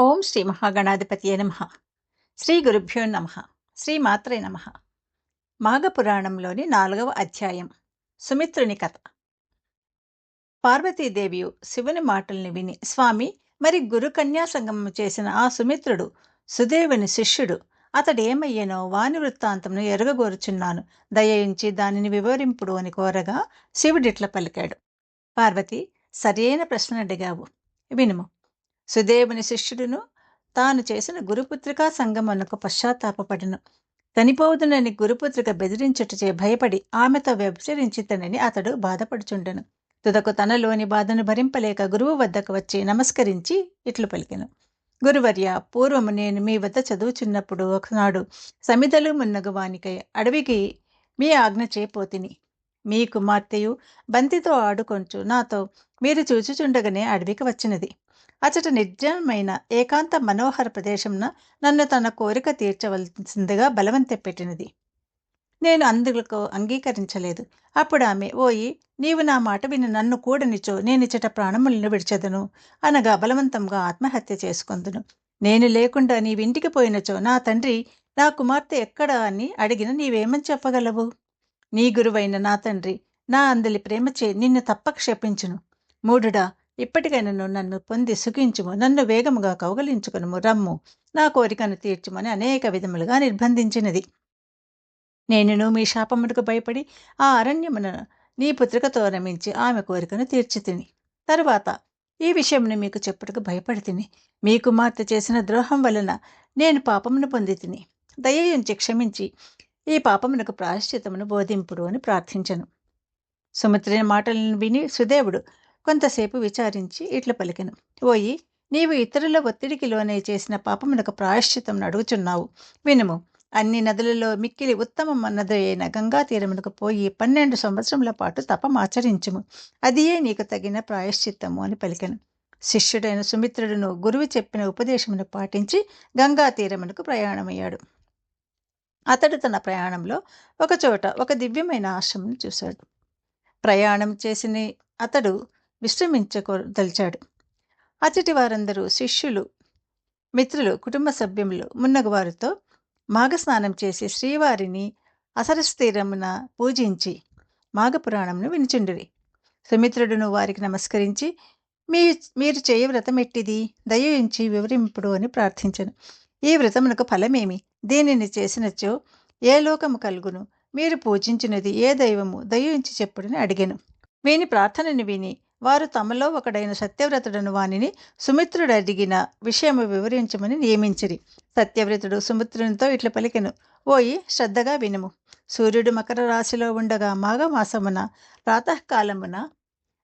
ఓం శ్రీ మహాగణాధిపతియే నమ. శ్రీ గురుభ్యో నమ. శ్రీ మాత్రే నమ. మాఘపురాణంలోని నాలుగవ అధ్యాయం. సుమిత్రుని కథ. పార్వతీదేవియు శివుని మాటల్ని విని స్వామి మరి గురు కన్యాసంగమం చేసిన ఆ సుమిత్రుడు సుదేవుని శిష్యుడు అతడు ఏమయ్యేనో వాని వృత్తాంతంను ఎరగగోరుచున్నాను. దయయించి దానిని వివరింపుడు అని కోరగా శివుడిట్ల పలికాడు. పార్వతి సరైన ప్రశ్న అడిగావు. వినుము. సుదేవుని శిష్యుడును తాను చేసిన గురుపుత్రికా సంగమనకు పశ్చాత్తాపపడను. చనిపోదునని గురుపుత్రిక బెదిరించుటచే భయపడి ఆమెతో వ్యభిచరించితనని అతడు బాధపడుచుండెను. తుదకు తనలోని బాధను భరింపలేక గురువు వద్దకు వచ్చి నమస్కరించి ఇట్లు పలికెను. గురువర్య పూర్వము నేను మీ వద్ద చదువుచున్నప్పుడు ఒకనాడు సమిదలు మున్నగు వానికై అడవికి మీ ఆజ్ఞ చేపోతిని. మీ కుమార్తెయు బంతితో ఆడుకొంచు నాతో మీరు చూచుచుండగానే అడవికి వచ్చినది. అచట నిర్జనమైన ఏకాంత మనోహర ప్రదేశంన నన్ను తన కోరిక తీర్చవలసిందిగా బలవంత పెట్టినది. నేను అందుకు అంగీకరించలేదు. అప్పుడు ఆమె ఓయి నీవు నా మాట విని నన్ను కూడనిచో నేనిచ్చట ప్రాణములను విడిచెదను అనగా బలవంతంగా ఆత్మహత్య చేసుకొందును. నేను లేకుండా నీవింటికి పోయినచో నా తండ్రి నా కుమార్తె ఎక్కడ అని అడిగిన నీవేమని చెప్పగలవు? నీ గురువైన నా తండ్రి నా అందలి ప్రేమచే నిన్ను తప్పక క్షపించును మూఢుడా ఇప్పటికైనా నన్ను పొంది సుఖించుము నన్ను వేగముగా కౌగలించుకును రమ్ము. నా కోరికను తీర్చుమని అనేక విధములుగా నిర్బంధించినది. నేనును మీ శాపమునకు భయపడి ఆ అరణ్యమున నీ పుత్రికతో రమించి ఆమె కోరికను తీర్చితిని. తరువాత ఈ విషయమును మీకు చెప్పుటకు భయపడితిని. మీ కుమార్తె చేసిన ద్రోహం వలన నేను పాపమును పొందితిని. దయయుంచి క్షమించి ఈ పాపమునకు ప్రాయశ్చితమును బోధింపుడు అని ప్రార్థించను. సుమిత్రిని మాటలను విని సుదేవుడు కొంతసేపు విచారించి ఇట్ల పలికెను. ఓయి నీవు ఇతరుల ఒత్తిడికి లోనే చేసిన పాపమునకు ప్రాయశ్చితం అడుగుచున్నావు. వినుము అన్ని నదులలో మిక్కిలి ఉత్తమ నది అయిన గంగా తీరమునకు పోయి పన్నెండు సంవత్సరముల పాటు తపమాచరించుము అదియే నీకు తగిన ప్రాయశ్చిత్తము అని పలికెను. శిష్యుడైన సుమిత్రుడును గురువు చెప్పిన ఉపదేశమును పాటించి గంగా తీరమునకు ప్రయాణమయ్యాడు. అతడు తన ప్రయాణంలో ఒకచోట ఒక దివ్యమైన ఆశ్రమం చూశాడు. ప్రయాణం చేసిన అతడు విశ్రమించదలిచాడు. అతటి వారందరూ శిష్యులు మిత్రులు కుటుంబ సభ్యులు మున్నగు వారితో మాఘస్నానం చేసి శ్రీవారిని అసరస్థిరమున పూజించి మాఘపురాణంను వినిచుండిరి. సుమిత్రుడును వారికి నమస్కరించి మీ మీరు చేయ వ్రతం ఎట్టిది? దయించి వివరింపుడు అని ప్రార్థించను. ఈ వ్రతమునకు ఫలమేమి? దీనిని చేసినచో ఏ లోకము కలుగును? మీరు పూజించినది ఏ దైవము? దయించి చెప్పుడని అడిగాను. వీని ప్రార్థనని విని వారు తమలో ఒకడైన సత్యవ్రతుడను వానిని సుమిత్రుడు అడిగిన విషయము వివరించమని నియమించిరి. సత్యవ్రతుడు సుమిత్రునితో ఇట్లా పలికెను ఓయి శ్రద్ధగా వినుము. సూర్యుడు మకర రాశిలో ఉండగా మాఘమాసమున ప్రాతకాలమున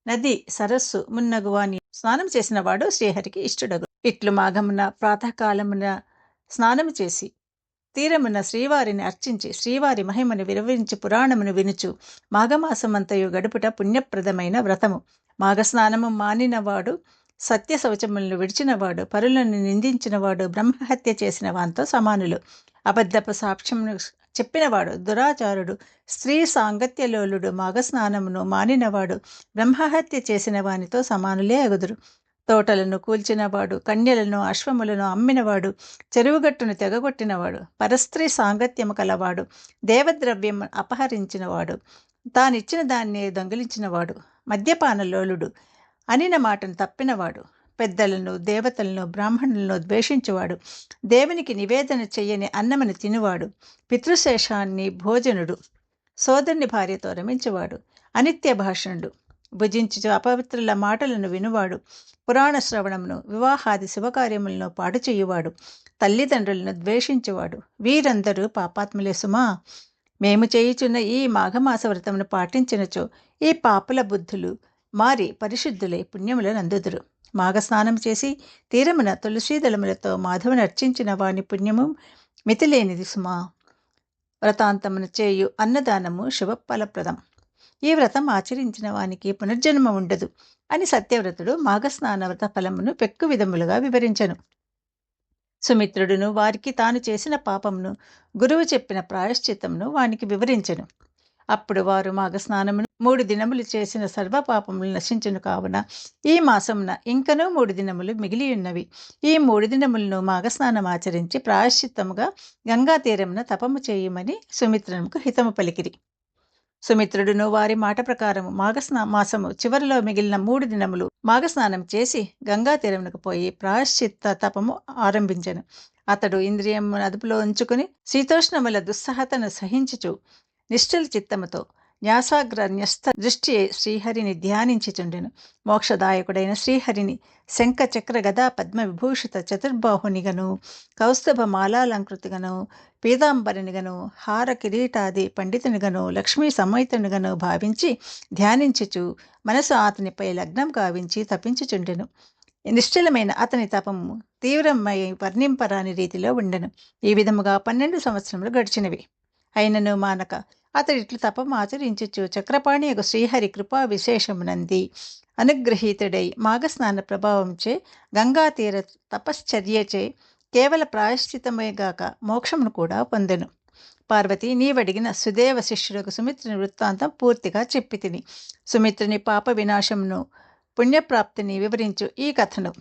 నది సరస్సు మున్నగు వాని స్నానం చేసినవాడు శ్రీహరికి ఇష్టడగు. ఇట్లు మాఘమున ప్రాతకాలమున స్నానము చేసి తీరమున శ్రీవారిని అర్చించి శ్రీవారి మహిమను విరవించి పురాణమును వినుచు మాఘమాసమంతయు గడుపుట పుణ్యప్రదమైన వ్రతము. మాఘస్నానము మానినవాడు సత్య శౌచములను విడిచినవాడు పరులను నిందించినవాడు బ్రహ్మహత్య చేసిన వానితో సమానులు. అబద్ధపు సాక్ష్యమును చెప్పినవాడు దురాచారుడు స్త్రీ సాంగత్యలోలుడు మాఘస్నానమును మానినవాడు బ్రహ్మహత్య చేసిన వానితో సమానులే అగుదురు. తోటలను కూల్చినవాడు కన్యలను అశ్వములను అమ్మినవాడు చెరువుగట్టును తెగగొట్టినవాడు పరస్త్రీ సాంగత్యము కలవాడు దేవద్రవ్యం అపహరించినవాడు తానిచ్చిన దాన్ని దొంగిలించినవాడు మద్యపాన లోలుడు అనిన మాటను తప్పినవాడు పెద్దలను దేవతలను బ్రాహ్మణులను ద్వేషించువాడు దేవునికి నివేదన చెయ్యని అన్నమును తినువాడు పితృశేషాన్ని భోజనుడు సోదరుని భార్యతో రమించేవాడు అనిత్య భాషణుడు భుజించు అపవిత్రుల మాటలను వినువాడు. పురాణ శ్రవణమును వివాహాది శుభకార్యములను పాడు చేయువాడు. తల్లిదండ్రులను ద్వేషించేవాడు. వీరందరూ పాపాత్ములే సుమా. మేము చేయుచున్న ఈ మాఘమాస వ్రతమును పాటించినచో ఈ పాపుల బుద్ధులు మారి పరిశుద్ధులై పుణ్యములు నందుదురు. మాఘస్నానం చేసి తీరమున తులసీదళములతో మాధవుని అర్చించిన వాని పుణ్యము మితిలేనిది సుమా. వ్రతాంతమును చేయు అన్నదానము శుభఫలప్రదం. ఈ వ్రతం ఆచరించిన వానికి పునర్జన్మ ఉండదు అని సత్యవ్రతుడు మాఘస్నాన వ్రత ఫలమును పెక్కు విధములుగా వివరించను. సుమిత్రుడును వారికి తాను చేసిన పాపమును గురువు చెప్పిన ప్రాయశ్చిత్తమును వానికి వివరించెను. అప్పుడు వారు మాఘస్నానమును మూడు దినములు చేసిన సర్వపాపములు నశించును కావున ఈ మాసమున ఇంకనూ మూడు దినములు మిగిలి ఉన్నవి. ఈ మూడు దినములను మాఘస్నానం ఆచరించి ప్రాయశ్చిత్తముగా గంగా తీరమున తపము చేయమని సుమిత్రముకు హితము పలికిరి. సుమిత్రుడును వారి మాట ప్రకారము మాఘస్నా మాసము చివరిలో మిగిలిన మూడు దినములు మాఘస్నానం చేసి గంగా తీరమునకు పోయి ప్రాయశ్చిత్త తపము ఆరంభించెను. అతడు ఇంద్రియం అదుపులో ఉంచుకుని శీతోష్ణముల దుస్సహతను సహించుచు నిశ్చల చిత్తముతో న్యాసాగ్ర న్యస్త దృష్టి శ్రీహరిని ధ్యానించుచుండెను. మోక్షదాయకుడైన శ్రీహరిని శంఖ చక్ర గదా పద్మ విభూషిత చతుర్బాహునిగను కౌస్తభ మాలాలంకృతిగను పీతాంబరినిగను హార కిరీటాది పండితునిగను లక్ష్మీ సమేతునిగను భావించి ధ్యానించుచు మనసు అతనిపై లగ్నం గావించి తప్పించుచుండెను నిశ్చలమైన అతని తపము తీవ్రమై వర్ణింపరాని రీతిలో ఉండెను. ఈ విధముగా పన్నెండు సంవత్సరములు గడిచినవి. అయినను మానక. అతడు ఇట్లు తపం ఆచరించుచు చక్రపాణి యొక్క శ్రీహరి కృపా విశేషమునంది. అనుగ్రహీతుడై మాఘస్నాన ప్రభావంచే గంగా తీర తపశ్చర్యచే కేవల ప్రాయశ్చితమేగాక మోక్షమును కూడా పొందెను. పార్వతి నీవడిగిన సుదేవ శిష్యులకు సుమిత్రుని వృత్తాంతం పూర్తిగా చెప్పి తిని సుమిత్రుని పాప వినాశమును పుణ్యప్రాప్తిని వివరించు ఈ కథను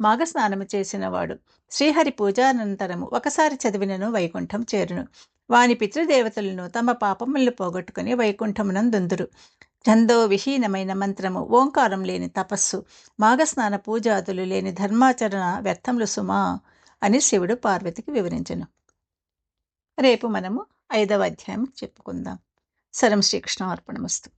మాఘస్నానము చేసినవాడు. శ్రీహరి పూజానంతరము ఒకసారి చదివినను వైకుంఠం చేరును. వాని పితృదేవతలను తమ పాపములను పోగొట్టుకుని వైకుంఠమునందుందురు. ఛందో విహీనమైన మంత్రము ఓంకారం లేని తపస్సు మాఘస్నాన పూజాదులు లేని ధర్మాచరణ వ్యర్థములు సుమా అని శివుడు పార్వతికి వివరించను. రేపు మనము ఐదవ అధ్యాయం చెప్పుకుందాం. సరం శ్రీకృష్ణ అర్పణమస్తు